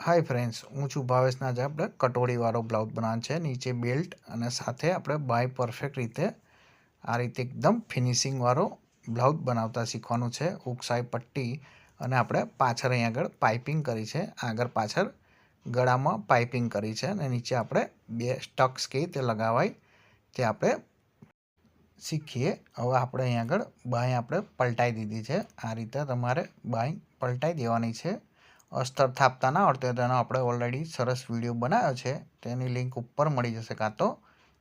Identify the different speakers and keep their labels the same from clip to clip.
Speaker 1: Hi friends, હું છું ભાવેશના આજે આપણે કટોરીવાળો બ્લાઉઝ બનાવવાનો છે. નીચે બેલ્ટ અને સાથે આપણે બાય પરફેક્ટ રીતે આ રીતે એકદમ ફિનિશિંગવાળો બ્લાઉઝ બનાવતા શીખવાનું છે. ઉકસાઈ પટ્ટી અને આપણે પાછળ અહીં આગળ પાઇપિંગ કરી છે. આગળ પાછળ ગળામાં પાઇપિંગ કરી છે અને નીચે આપણે બે સ્ટક્સ કે તે લગાવાય તે આપણે શીખીએ. હવે આપણે અહીં આગળ બાય આપણે પલટાઈ દીધી છે. આ રીતે તમારે બાય પલટાઈ દેવાની છે. અસ્તર થાપતા ના તેનો આપણે ઓલરેડી સરસ વીડિયો બનાવ્યો છે. તેની લિંક ઉપર મળી જશે કાં તો?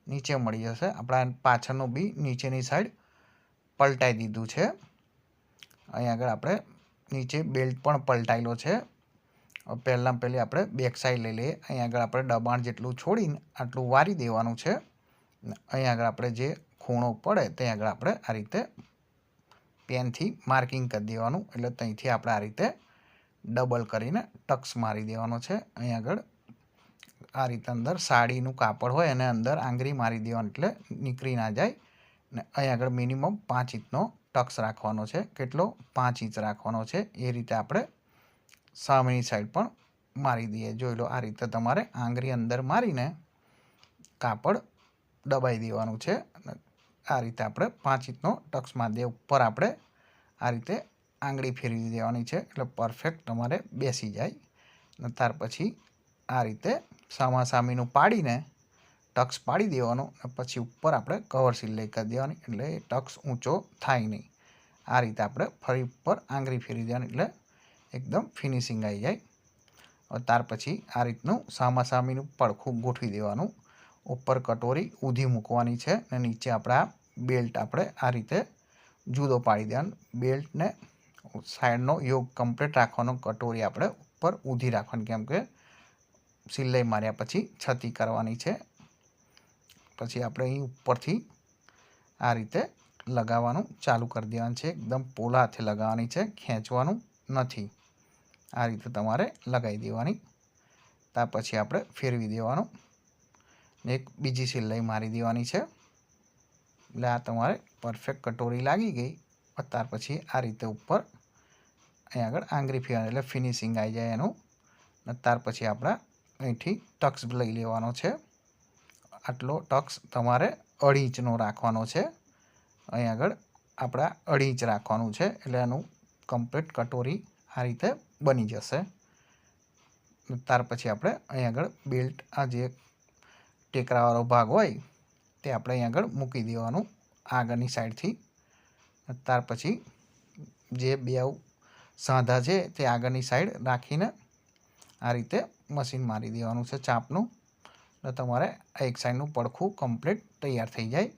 Speaker 1: નીચે મળી જશે. આપણા પાછળનું બી નીચેની સાઈડ પલટાઈ દીધું છે. અહીં આગળ આપણે નીચે બેલ્ટ પણ પલટાયેલો છે. પહેલાં પહેલી આપણે બેક સાઈડ લઈ લઈએ. અહીં આગળ આપણે દબાણ જેટલું છોડીને આટલું વારી દેવાનું છે. અહીં આગળ આપણે જે ખૂણો પડે ત્યાં આગળ આપણે આ રીતે પેનથી માર્કિંગ કરી દેવાનું. એટલે ત્યાંથી આપણે આ રીતે ડબલ કરીને ટક્સ મારી દેવાનો છે. અહીં આગળ આ રીતે અંદર સાડીનું કાપડ હોય એને અંદર આંગળી મારી દેવાની એટલે નીકળી ના જાય. ને અહીં આગળ મિનિમમ પાંચ ઇંચનો ટક્સ રાખવાનો છે. કેટલો? પાંચ ઇંચ રાખવાનો છે. એ રીતે આપણે સામેની સાઈડ પણ મારી દઈએ. જોઈ લો આ રીતે તમારે આંગળી અંદર મારીને કાપડ દબાઈ દેવાનું છે. આ રીતે આપણે પાંચ ઇંચનો ટક્સ મારી દઈએ. ઉપર આપણે આ રીતે આંગળી ફેરવી દેવાની છે, એટલે પરફેક્ટ તમારે બેસી જાય. અને ત્યાર પછી આ રીતે સામાસામીનું પાડીને ટક્સ પાડી દેવાનો અને પછી ઉપર આપણે કવર સિલાઈ કરી દેવાની, એટલે ટક્સ ઊંચો થાય નહીં. આ રીતે આપણે ફરી ઉપર આંગળી ફેરવી દેવાની, એટલે એકદમ ફિનિશિંગ આવી જાય. ત્યાર પછી આ રીતનું સામાસામીનું પડખું ગોઠવી દેવાનું. ઉપર કટોરી ઊંધી મૂકવાની છે અને નીચે આપણે બેલ્ટ આપણે આ રીતે જુદો પાડી દેવાનું. બેલ્ટને સાઈડનો યોગ કમ્પ્લીટ રાખવાનો કટોરી આપણે ઉપર ઊંધી રાખવાની, કેમ કે સિલાઈ માર્યા પછી છતી કરવાની છે. પછી આપણે અહીં ઉપરથી આ રીતે લગાવવાનું ચાલુ કરી દેવાનું છે. એકદમ પોલા હાથે લગાવવાની છે, ખેંચવાનું નથી. આ રીતે તમારે લગાવી દેવાની. ત્યાર પછી આપણે ફેરવી દેવાનું. એક બીજી સિલાઈ મારી દેવાની છે. એટલે આ તમારે પરફેક્ટ કટોરી લાગી ગઈ. ત્યાર પછી આ રીતે ઉપર અહીં આગળ આંગળી ફેરવાની એટલે ફિનિશિંગ આવી જાય એનું. અને ત્યાર પછી આપણા અહીંથી ટક્સ લઈ લેવાનો છે. આટલો ટક્સ તમારે અઢી ઇંચનો રાખવાનો છે. અહીં આગળ આપણા અઢી ઇંચ રાખવાનું છે એટલે એનું કમ્પ્લીટ કટોરી આ રીતે બની જશે. ત્યાર પછી આપણે અહીં આગળ બેલ્ટ આ જે ટેકરાવાળો ભાગ હોય તે આપણે અહીં આગળ મૂકી દેવાનું આગળની સાઈડથી ત્યાર પછી જે બે સાંધા છે તે આગળની સાઈડ રાખીને આ રીતે મશીન મારી દેવાનું છે ચાપનું. એટલે તમારે એક સાઈડનું પડખું કમ્પ્લીટ તૈયાર થઈ જાય.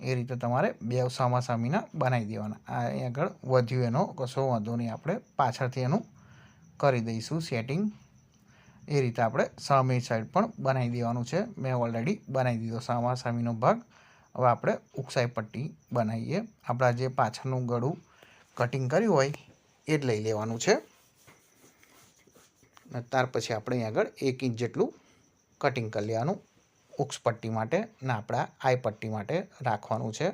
Speaker 1: એ રીતે તમારે બે સામાસામીના બનાવી દેવાના. આ આગળ વધ્યું એનો કશો વાંધો નહીં. આપણે પાછળથી એનું કરી દઈશું સેટિંગ એ રીતે આપણે સામે સાઈડ પણ બનાવી દેવાનું છે. મેં ઓલરેડી બનાવી દીધો સામાસામીનો ભાગ. હવે આપણે ઉકસાઈ પટ્ટી બનાવીએ. આપણા જે પાછળનું ગળું કટિંગ કર્યું હોય એ જ લઈ લેવાનું છે. અને ત્યાર પછી આપણે અહીં આગળ એક ઇંચ જેટલું કટિંગ કરી લેવાનું. ઉક્સ પટ્ટી માટે ને આપણા આઈ પટ્ટી માટે રાખવાનું છે.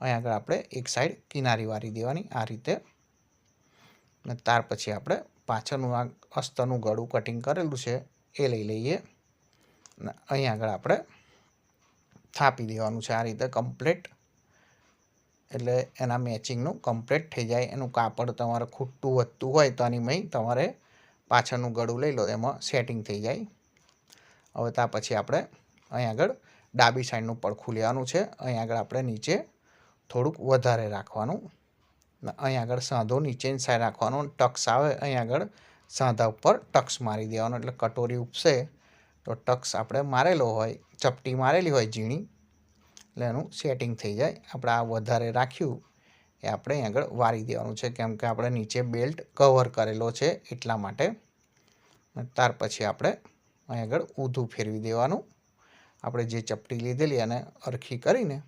Speaker 1: અહીં આગળ આપણે એક સાઈડ કિનારી વારી દેવાની આ રીતે. અને ત્યાર પછી આપણે પાછળનું આ અસ્તરનું ગળું કટિંગ કરેલું છે એ લઈ લઈએ. અને અહીં આગળ આપણે થાપી દેવાનું છે આ રીતે કમ્પ્લીટ એટલે એના મેચિંગનું કમ્પ્લીટ થઈ જાય. એનું કાપડ તમારે ખૂટતું વધતું હોય તો આની મય તમારે પાછળનું ગળું લઈ લો, એમાં સેટિંગ થઈ જાય. હવે ત્યાં પછી આપણે અહીં આગળ ડાબી સાઈડનું પડખું લેવાનું છે. અહીં આગળ આપણે નીચે થોડુંક વધારે રાખવાનું. અહીં આગળ સાંધો નીચેની સાઈડ રાખવાનો. ટક્સ આવે, અહીં આગળ સાંધા ઉપર ટક્સ મારી દેવાનો. એટલે કટોરી ઉપસે તો ટક્સ આપણે મારેલો હોય, ચપટી મારેલી હોય ઝીણી એટલે એનું સેટિંગ થઈ જાય. આપણે આ વધારે રાખ્યું એ આપણે આગળ વારી દેવાનું છે. કેમ કે આપણે નીચે બેલ્ટ કવર કરેલો છે એટલા માટે. ત્યાર પછી આપણે અહીં આગળ ઊંધું ફેરવી દેવાનું. આપણે જે ચપટી લીધેલી અને અરખી કરીને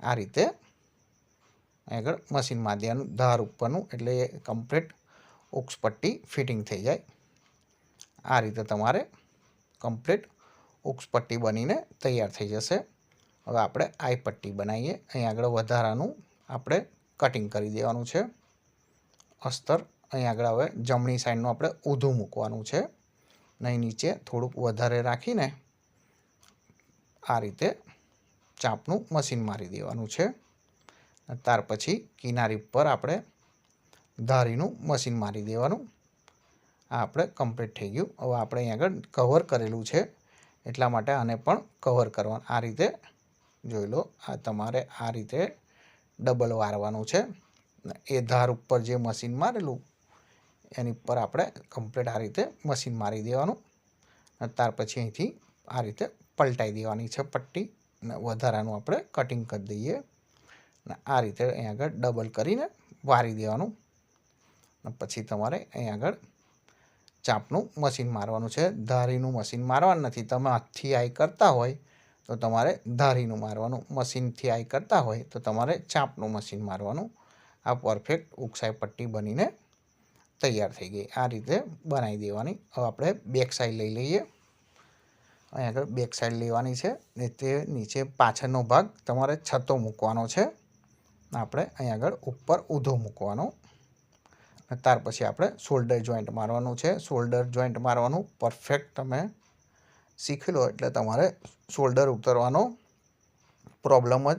Speaker 1: આ રીતે આગળ મશીનમાં દેવાનું ધાર ઉપરનું એટલે કમ્પ્લીટ ઉક્સ પટ્ટી ફિટિંગ થઈ જાય. આ રીતે તમારે કમ્પ્લીટ ઉક્સ પટ્ટી બનીને તૈયાર થઈ જશે. હવે આપણે આઈ પટ્ટી બનાવીએ. અહીં આગળ વધારાનું આપણે કટિંગ કરી દેવાનું છે. અસ્તર, અહીં આગળ હવે જમણી સાઈડનું આપણે ઊંધું મૂકવાનું છે. નહીં નીચે થોડુંક વધારે રાખીને આ રીતે ચાપનું મશીન મારી દેવાનું છે. ત્યાર પછી કિનારી પર આપણે ધારીનું મશીન મારી દેવાનું. આ આપણે કમ્પ્લીટ થઈ ગયું. હવે આપણે અહીં આગળ કવર કરેલું છે. એટલા માટે આને પણ કવર કરવાનું. આ રીતે જોઈ લો, આ તમારે આ રીતે ડબલ વારવાનું છે. એ ધાર ઉપર જે મશીન મારેલું, એની પર આપણે કમ્પ્લીટ આ રીતે મશીન મારી દેવાનું. ત્યાર પછી અહીંથી આ રીતે પલટાઈ દેવાની છે પટ્ટી અને વધારાનું આપણે કટિંગ કરી દઈએ. અને આ રીતે અહીં આગળ ડબલ કરીને વારી દેવાનું. પછી તમારે અહીં આગળ ચાપનું મશીન મારવાનું છે. ધારીનું મશીન મારવાનું નથી. તમે હાથથી આઈ કરતા હોય તો તમારે ધારીનું મારવાનું મશીનથી આઈ કરતા હોય તો તમારે ચાંપનું મશીન મારવાનું. આ પરફેક્ટ ઉકસાઈ પટ્ટી બનીને તૈયાર થઈ ગઈ. આ રીતે બનાવી દેવાની. હવે આપણે બેક સાઈડ લઈ લઈએ. અહીં આગળ બેક સાઈડ લેવાની છે. ને તે નીચે પાછળનો ભાગ તમારે છતો મૂકવાનો છે. આપણે અહીંયા આગળ ઉપર ઊંધો મૂકવાનો. ત્યાર પછી આપણે શોલ્ડર જોઈન્ટ મારવાનું છે. શોલ્ડર જોઈન્ટ મારવાનું પરફેક્ટ તમે શીખી લો એટલે તમારે શોલ્ડર ઉતરવાનો પ્રોબ્લેમ જ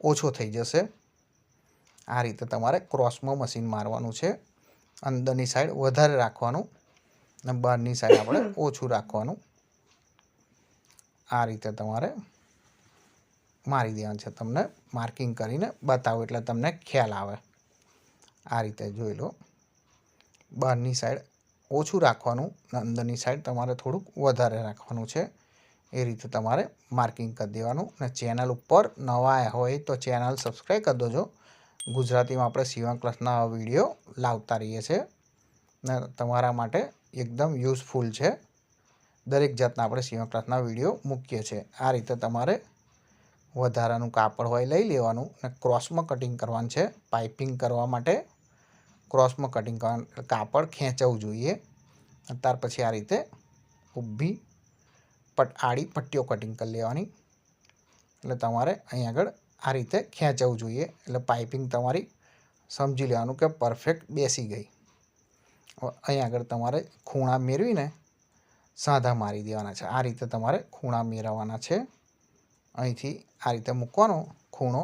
Speaker 1: ઓછો થઈ જશે. આ રીતે તમારે ક્રોસમાં મશીન મારવાનું છે. અંદરની સાઈડ વધારે રાખવાનું અને બહારની સાઈડ આપણે ઓછું રાખવાનું. આ રીતે તમારે મારી દેવાનું છે તમને માર્કિંગ કરીને બતાવો એટલે તમને ખ્યાલ આવે. આ રીતે જોઈ લો. બહારની સાઈડ ઓછું રાખવાનું અંદરની સાઈડ તમારે થોડુંક વધારે રાખવાનું છે. એ રીતે તમારે માર્કિંગ કરી દેવાનું અને ચેનલ ઉપર નવા હોય તો ચેનલ સબસ્ક્રાઈબ કરી દેજો. ગુજરાતીમાં આપણે સીવન ક્લાસના વીડિયો લાવતા રહીએ છીએ ને તમારા માટે એકદમ યુઝફુલ છે. દરેક જાતના આપણે સીવન ક્લાસના વીડિયો મૂકીએ છીએ. આ રીતે તમારે વધારાનું કાપડ હોય લઈ લેવાનું અને ક્રોસમાં કટિંગ કરવાનું છે. પાઇપિંગ કરવા માટે ક્રોસમાં કટિંગ કાપડ ખેંચવું જોઈએ. ત્યાર પછી આ રીતે ઊભી પટ, આડી પટ્ટીઓ કટિંગ કરી લેવાની. એટલે તમારે અહીં આગળ આ રીતે ખેંચવું જોઈએ. એટલે પાઇપિંગ તમારી સમજી લેવાનું કે પરફેક્ટ બેસી ગઈ. અહીં આગળ તમારે ખૂણા મેળવીને સાંધા મારી દેવાના છે. આ રીતે તમારે ખૂણા મેળવવાના છે. અહીંથી આ રીતે મૂકવાનો ખૂણો.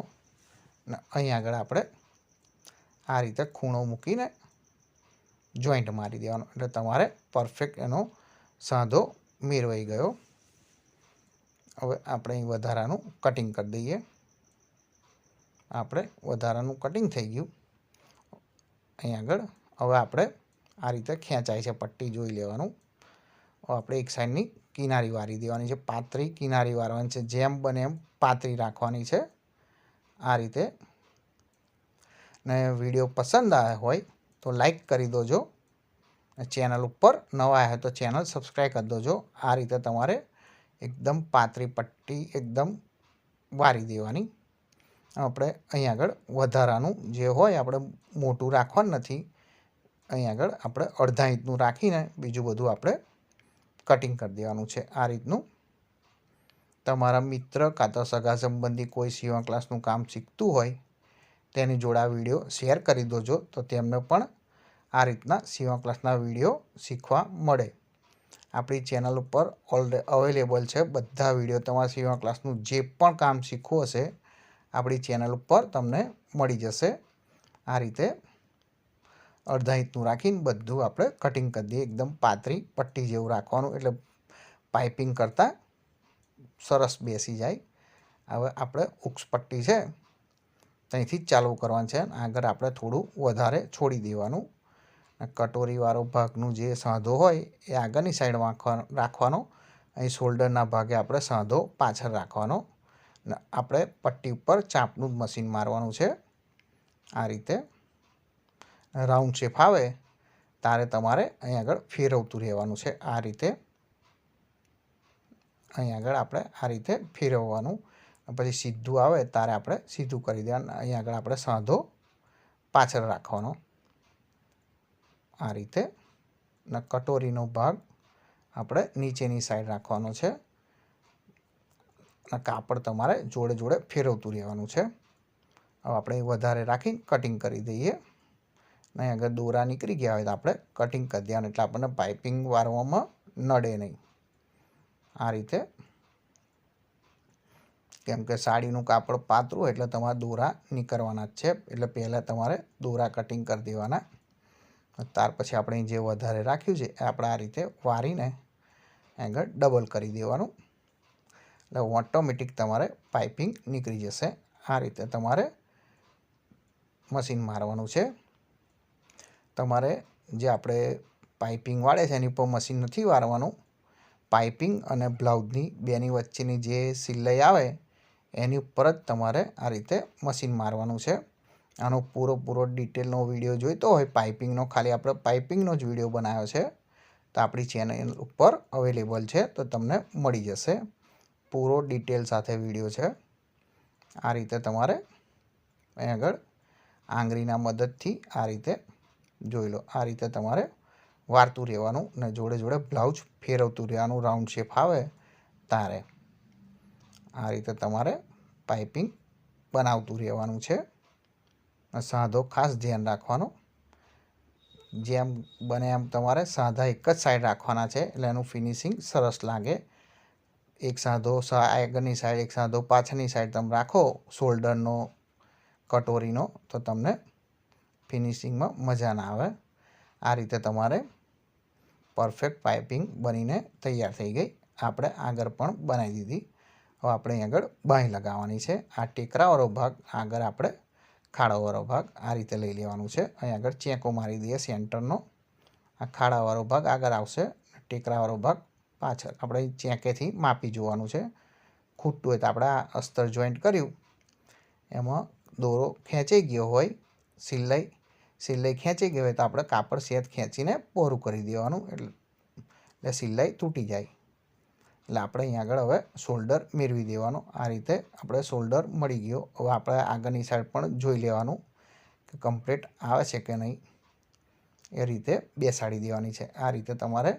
Speaker 1: ને અહીં આગળ આપણે આ રીતે ખૂણો મૂકીને જોઈન્ટ મારી દેવાનો. એટલે તમારે પરફેક્ટ એનો સાંધો મેળવાઈ ગયો. હવે આપણે અહીં વધારાનું કટિંગ કરી દઈએ. આપણે વધારાનું કટિંગ થઈ ગયું. અહીં આગળ હવે આપણે આ રીતે ખેંચાય છે, પટ્ટી જોઈ લેવાનું. આપણે એક સાઈડની કિનારી વારી દેવાની છે, પાતળી કિનારી વારવાની છે, જેમ બને એમ પાતળી રાખવાની છે. આ રીતે. ને વીડિયો પસંદ આવ્યો હોય તો લાઈક કરી દોજો. ચેનલ ઉપર નવા આવ્યા તો ચેનલ સબસ્ક્રાઈબ કરી દોજો. આ રીતે તમારે એકદમ પાતળી પટ્ટી એકદમ વારી દેવાની. આપણે અહીં આગળ વધારાનું જે હોય આપણે મોટું રાખવાનું નથી. અહીં આગળ આપણે અડધા ઇંચનું રાખીને બીજું બધું આપણે કટિંગ કરી દેવાનું છે આ રીતનું. તમારા મિત્ર કાં તો સગા સંબંધી કોઈ સીવણ ક્લાસનું કામ શીખતું હોય તેની જોડે આ વીડિયો શેર કરી દોજો તો તેમને પણ આ રીતના સીવણ ક્લાસના વીડિયો શીખવા મળે. આપણી ચેનલ ઉપર ઓલરે અવેલેબલ છે. બધા વીડિયો તમારા સીવણ ક્લાસનું જે પણ કામ શીખવું હશે, આપણી ચેનલ ઉપર તમને મળી જશે. આ રીતે અડધા ઇંચનું રાખીને બધું આપણે કટિંગ કરી દઈએ. એકદમ પાતળી પટ્ટી જેવું રાખવાનું. એટલે પાઇપિંગ કરતાં સરસ બેસી જાય. હવે આપણે ઉક્ષપટ્ટી છે, ત્યાંથી ચાલુ કરવાનું છે. આગળ આપણે થોડું વધારે છોડી દેવાનું. કટોરીવાળો ભાગનું જે સાંધો હોય એ આગળની સાઈડ રાખવાનો. અહીં શોલ્ડરના ભાગે આપણે સાંધો પાછળ રાખવાનો. આપણે પટ્ટી ઉપર ચાંપનું જ મશીન મારવાનું છે. આ રીતે. રાઉન્ડ શેપ આવે, તારે તમારે અહીં આગળ ફેરવતું રહેવાનું છે આ રીતે. અહીં આગળ આપણે આ રીતે ફેરવવાનું. પછી સીધું આવે, તારે આપણે સીધું કરી દેવાનું. અહીં આગળ આપણે સાંધો પાછળ રાખવાનો. આ રીતે કટોરીનો ભાગ આપણે નીચેની સાઈડ રાખવાનો છે. કાપડ તમારે જોડે જોડે ફેરવતું રહેવાનું છે. હવે આપણે વધારે રાખીને કટિંગ કરી દઈએ. ને અગર દોરા નીકળી ગયા હોય તો આપણે કટિંગ કરી દેવાનું, એટલે આપણને પાઇપિંગ વારવામાં નડે નહીં. આ રીતે કેમ કે સાડીનું કાપડ પાતળું એટલે તમારે દોરા નીકળવાના જ છે. એટલે પહેલાં તમારે દોરા કટિંગ કરી દેવાના. ત્યાર પછી આપણે જે વધારે રાખ્યું છે, એ આપણે આ રીતે વારીને આગળ ડબલ કરી દેવાનું. એટલે ઓટોમેટિક તમારે પાઇપિંગ નીકળી જશે. આ રીતે તમારે મશીન મારવાનું છે. તમારે જે આપણે પાઇપિંગ વાળે છે, એની ઉપર મશીન નથી વારવાનું. પાઇપિંગ અને બ્લાઉઝની બેની વચ્ચેની જે સિલાઈ આવે, એની ઉપર જ તમારે આ રીતે મશીન મારવાનું છે. આનો પૂરો પૂરો ડિટેલનો વીડિયો જોઈતો હોય, પાઇપિંગનો, ખાલી આપણે પાઇપિંગનો જ વીડિયો બનાવ્યો છે, તો આપણી ચેનલ ઉપર અવેલેબલ છે, તો તમને મળી જશે. પૂરો ડિટેલ સાથે વીડિયો છે. આ રીતે તમારે અહીં આગળ આંગળીના મદદથી આ રીતે જોઈ લો. આ રીતે તમારે વારતું રહેવાનું ને જોડે જોડે બ્લાઉઝ ફેરવતું રહેવાનું, રાઉન્ડ શેપ આવે તારે. આ રીતે તમારે પાઇપિંગ બનાવતું રહેવાનું છે. સાધો ખાસ ધ્યાન રાખવાનું. જેમ બને એમ તમારે સાધા એક જ સાઈડ રાખવાના છે, એટલે એનું ફિનિશિંગ સરસ લાગે. એક સાધો આગળની સાઈડ એક સાધો પાછળની સાઈડ તમે રાખો શોલ્ડરનો કટોરીનો, તો તમને ફિનિશિંગમાં મજા ના આવે. આ રીતે તમારે પરફેક્ટ પાઇપિંગ બનીને તૈયાર થઈ ગઈ. આપણે આગળ પણ બનાવી દીધી. હવે આપણે આગળ બાંય લગાવવાની છે. આ ટેકરાવાળો ભાગ આગળ આપણે ખાડાવાળો ભાગ આ રીતે લઈ લેવાનું છે. અહીં આગળ ચેકો મારી દઈએ સેન્ટરનો. આ ખાડાવાળો ભાગ આગળ આવશે ટેકરાવાળો ભાગ પાછળ. આપણે ચેકેથી માપી જોવાનું છે. ખૂટતું હોય તો આપણે આ અસ્તર જોઈન્ટ કર્યું. એમાં દોરો ખેંચાઈ ગયો હોય, સિલાઈ સિલાઈ ખેંચી ગઈ હોય તો આપણે કાપડ સેત ખેંચીને પોરું કરી દેવાનું. એટલે એટલે સિલાઈ તૂટી જાય. એટલે આપણે અહીં આગળ હવે શોલ્ડર મેળવી દેવાનો. આ રીતે આપણે શોલ્ડર મળી ગયો. હવે આપણે આગળની સાઈડ પણ જોઈ લેવાનું કે કમ્પ્લીટ આવે છે કે નહીં. એ રીતે બેસાડી દેવાની છે. આ રીતે તમારે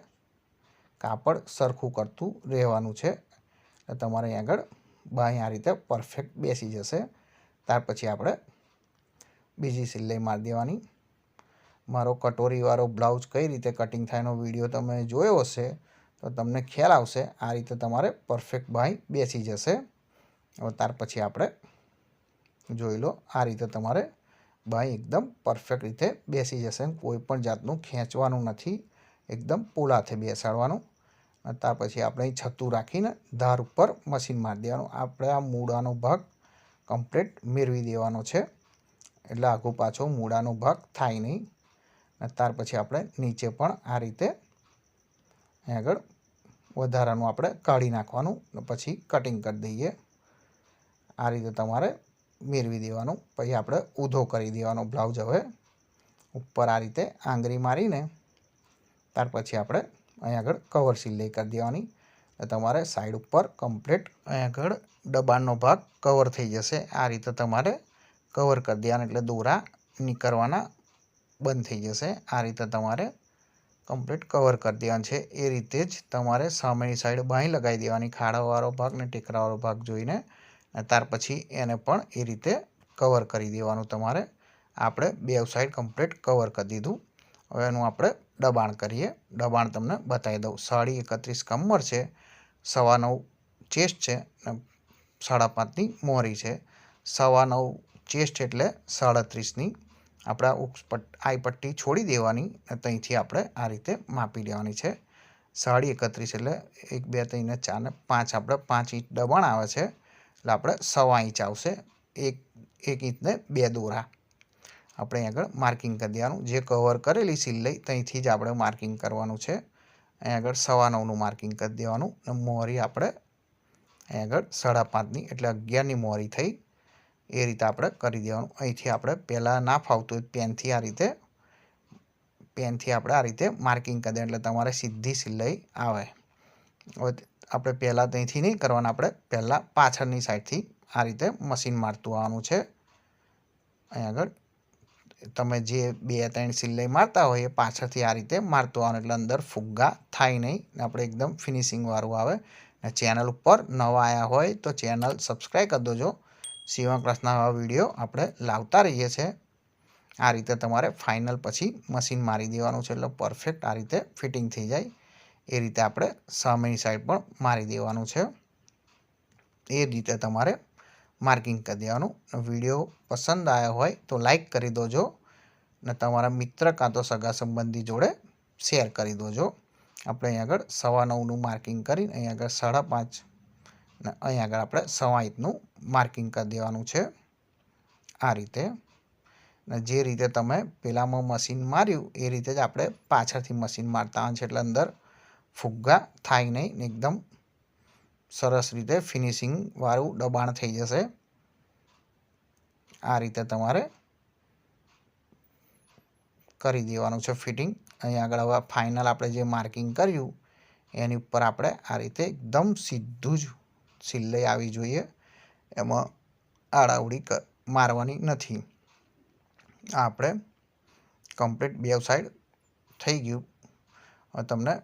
Speaker 1: કાપડ સરખું કરતું રહેવાનું છે. તમારે અહીં આગળ બાંય આ રીતે પરફેક્ટ બેસી જશે. ત્યાર પછી આપણે બીજી સિલાઈ મારી દેવાની. મારો કટોરીવાળો બ્લાઉઝ કઈ રીતે કટિંગ થાય એનો વીડિયો તમે જોયો હશે. તો તમને ખ્યાલ આવશે આ રીતે તમારે પરફેક્ટ બાય બેસી જશે. હવે ત્યાર પછી આપણે જોઈ લો આ રીતે તમારે બાય એકદમ પરફેક્ટ રીતે બેસી જશે કોઈ પણ જાતનું ખેંચવાનું નથી. એકદમ પોલાથી બેસાડવાનું. ત્યાર પછી આપણે છતું રાખીને ધાર ઉપર મશીન મારી દેવાનું. આપણે આ મૂળાનો ભાગ કમ્પ્લીટ મેળવી દેવાનો છે. એટલે આઘો પાછો મૂળાનો ભાગ થાય નહીં. અને ત્યાર પછી આપણે નીચે પણ આ રીતે આગળ વધારાનું આપણે કાઢી નાખવાનું પછી કટિંગ કરી દઈએ. આ રીતે તમારે મેળવી દેવાનું. પછી આપણે ઊધો કરી દેવાનો બ્લાઉઝ હવે. ઉપર આ રીતે આંગળી મારીને ત્યાર પછી આપણે અહીં આગળ કવર સિલાઈ કરી દેવાની. તમારે સાઈડ ઉપર કમ્પ્લીટ અહીં આગળ દબાણનો ભાગ કવર થઈ જશે. આ રીતે તમારે કવર કરી દેવાના એટલે દોરા નીકળવાના બંધ થઈ જશે. આ રીતે તમારે કમ્પ્લીટ કવર કરી દેવાનું છે. એ રીતે જ તમારે સામેની સાઈડ બાંય લગાવી દેવાની, ખાડાવાળો ભાગ ને ટેકરાવાળો ભાગ જોઈને. ત્યાર પછી એને પણ એ રીતે કવર કરી દેવાનું તમારે. આપણે બે સાઈડ કમ્પ્લીટ કવર કરી દીધું. હવે એનું આપણે દબાણ કરીએ. દબાણ તમને બતાવી દઉં. સાડી એકત્રીસ કમર છે. સવા નવ ચેસ્ટ છે ને સાડા પાંચની મોરી છે. સવા નવ ચેસ્ટ એટલે સાડત્રીસની આપણે પટ, આઈ પટ્ટી છોડી દેવાની અને ત્યાંથી આપણે આ રીતે માપી લેવાની છે. સાડી એકત્રીસ એટલે એક, બે, ત્રણ ને ચાર ને પાંચ. આપણે પાંચ ઇંચ દબાણ આવે છે એટલે આપણે સવા ઇંચ આવશે. એક એક ઇંચને બે દોરા. આપણે અહીં આગળ માર્કિંગ કરી દેવાનું. જે કવર કરેલી સિલાઈ ત્યાંથી જ આપણે માર્કિંગ કરવાનું છે. અહીં આગળ સવા નવનું માર્કિંગ કરી દેવાનું અને મોરી આપણે અહીં આગળ સાડા પાંચની એટલે અગિયારની મોરી થઈ. એ રીતે આપણે કરી દેવાનું. અહીંથી આપણે પહેલાં ના ફાવતું હોય પેનથી આ રીતે, પેનથી આપણે આ રીતે માર્કિંગ કરી દેવાનું. એટલે તમારે સીધી સિલાઈ આવે. આપણે પહેલાં ત્યાંથી નહીં કરવાના, આપણે પહેલાં પાછળની સાઈડથી આ રીતે મશીન મારતું આવવાનું છે. અહીં આગળ તમે જે બે ત્રણ સિલાઈ મારતા હોય એ પાછળથી આ રીતે મારતું આવવાનું. એટલે અંદર ફુગ્ગા થાય નહીં આપણે એકદમ ફિનિશિંગવાળું આવે. ચેનલ ઉપર નવા આવ્યા હોય તો ચેનલ સબસ્ક્રાઈબ કરી દેજો. સીવણ ક્લાસના આવા વીડિયો આપણે લાવતા રહીએ છીએ. આ રીતે તમારે ફાઇનલ પછી મશીન મારી દેવાનું છે એટલે પરફેક્ટ આ રીતે ફિટિંગ થઈ જાય. એ રીતે આપણે સામેની સાઈડ પણ મારી દેવાનું છે. એ રીતે તમારે માર્કિંગ કરી દેવાનું. વીડિયો પસંદ આવ્યો હોય તો લાઈક કરી દોજો ને તમારા મિત્ર કાં તો સગા સંબંધી જોડે શેર કરી દોજો. આપણે અહીં આગળ સવા નવનું માર્કિંગ કરીને અહીં આગળ સાડા પાંચ ને અહીં આગળ આપણે સવાઈતનું માર્કિંગ કરી દેવાનું છે. આ રીતે. ને જે રીતે તમે પહેલાંમાં મશીન માર્યું, એ રીતે જ આપણે પાછળથી મશીન મારતા હોય છે એટલે અંદર ફુગ્ગા થાય નહીં એકદમ સરસ રીતે ફિનિશિંગવાળું દબાણ થઈ જશે. આ રીતે તમારે કરી દેવાનું છે ફિટિંગ. અહીં આગળ હવે ફાઇનલ આપણે જે માર્કિંગ કર્યું, એની ઉપર આપણે આ રીતે એકદમ સીધું જ સિલાઈ આવી જોઈએ. એમાં આડાવડી મારવાની નથી. આપણે કમ્પ્લીટ બે સાઈડ થઈ ગયું. તમને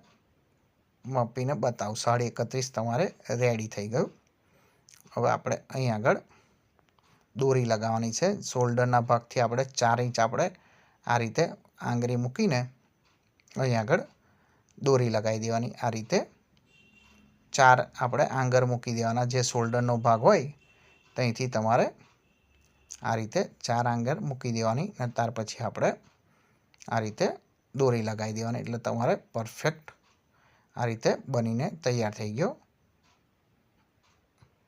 Speaker 1: મપીને બતાવું. સાડી એકત્રીસ તમારે રેડી થઈ ગયું. હવે આપણે અહીં આગળ દોરી લગાવવાની છે. શોલ્ડરના ભાગથી આપણે ચાર ઇંચ આપણે આ રીતે આંગળી મૂકીને અહીં આગળ દોરી લગાવી દેવાની. આ રીતે ચાર આપણે આંગર મૂકી દેવાના. જે શોલ્ડરનો ભાગ હોય, ત્યાંથી તમારે આ રીતે ચાર આંગર મૂકી દેવાની. અને ત્યાર પછી આપણે આ રીતે દોરી લગાવી દેવાની. એટલે તમારે પરફેક્ટ આ રીતે બનીને તૈયાર થઈ ગયો.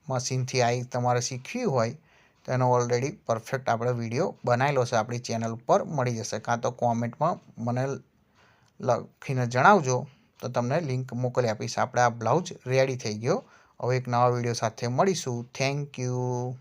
Speaker 1: મશીનથી આવી તમારે શીખવી હોય, તો એનો ઓલરેડી પરફેક્ટ આપણે વીડિયો બનાવેલો છે. આપણી ચેનલ પર મળી જશે. કાં તો કોમેન્ટમાં મને લખીને જણાવજો. તો તમને લિંક મોકલી આપીશ. આપણે આ બ્લાઉઝ રેડી થઈ ગયો. હવે એક નવા વીડિયો સાથે મળીશું. Thank you